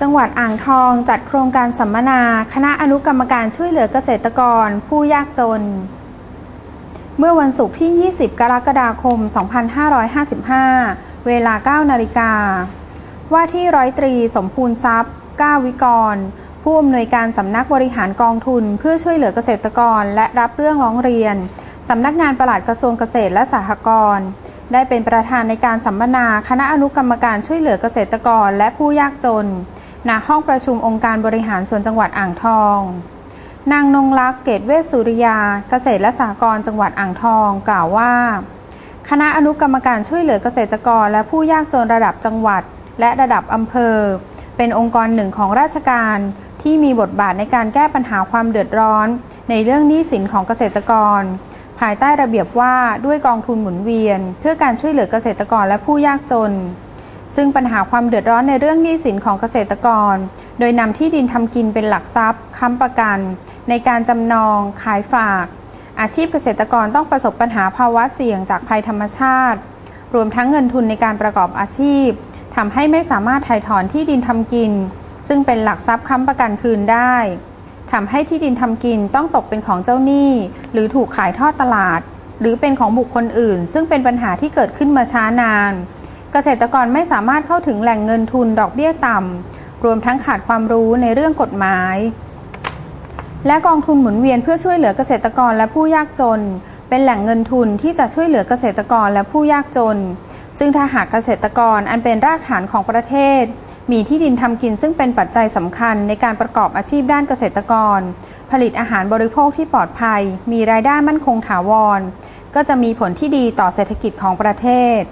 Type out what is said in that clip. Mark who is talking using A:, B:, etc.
A: จังหวัดอ่างทองจัดโครงการสัมมนา คณะอนุกรรมการช่วยเหลือเกษตรกร ผู้ยากจน เมื่อวันศุกร์ที่ 20 กรกฎาคม 2555 เวลา 9 นาฬิกา ว่าที่ร้อยตรีสมภูนทรัพย์ ก้าวิกร ผู้อำนวยการสำนักบริหารกองทุน เพื่อช่วยเหลือเกษตรกร และรับเรื่องร้องเรียน สำนักงานปลัดกระทรวงเกษตรและสหกรณ์ได้เป็นประธานในการสัมมนา คณะอนุกรรมการช่วยเหลือเกษตรกรและผู้ยากจน ณห้องประชุมองค์การบริหารส่วนจังหวัดอ่างทอง นางนงลักษ์เกตเวชสุริยา เกษตรและสหกรณ์จังหวัดอ่างทอง กล่าวว่า คณะอนุกรรมการช่วยเหลือเกษตรกร และผู้ยากจนระดับจังหวัด และระดับอำเภอ เป็นองค์กรหนึ่งของราชการที่มีบทบาทในการแก้ปัญหาความเดือดร้อน ในเรื่องหนี้สินของเกษตรกร ภายใต้ระเบียบว่าด้วยกองทุนหมุนเวียน เพื่อการช่วยเหลือเกษตรกรและผู้ยากจน ซึ่งปัญหาความเดือดร้อนในเรื่องหนี้สินของเกษตรกร โดยนำที่ดินทำกินเป็นหลักทรัพย์ค้ำประกัน ในการจำนอง ขายฝาก อาชีพเกษตรกรต้องประสบปัญหาภาวะเสี่ยงจากภัยธรรมชาติ รวมทั้งเงินทุนในการประกอบอาชีพทำให้ไม่สามารถถ่ายถอนที่ดินทำกิน ซึ่งเป็นหลักทรัพย์ค้ำประกันคืนได้ทำให้ที่ดินทำกินต้องตกเป็นของเจ้าหนี้ หรือถูกขายทอดตลาด หรือเป็นของบุคคลอื่น ซึ่งเป็นปัญหาที่เกิดขึ้นมาช้านาน เกษตรกรไม่สามารถเข้าถึงแหล่งเงินทุนดอกเบี้ยต่ำ รวมทั้งขาดความรู้ในเรื่องกฎหมาย และกองทุนหมุนเวียนเพื่อช่วยเหลือเกษตรกรและผู้ยากจน เป็นแหล่งเงินทุนที่จะช่วยเหลือเกษตรกรและผู้ยากจน ซึ่งถ้าหากเกษตรกรอันเป็นรากฐานของประเทศ มีที่ดินทำกินซึ่งเป็นปัจจัยสำคัญในการประกอบอาชีพด้านเกษตรกร ผลิตอาหารบริโภคที่ปลอดภัย มีรายได้มั่นคงถาวร ก็จะมีผลที่ดีต่อเศรษฐกิจของประเทศ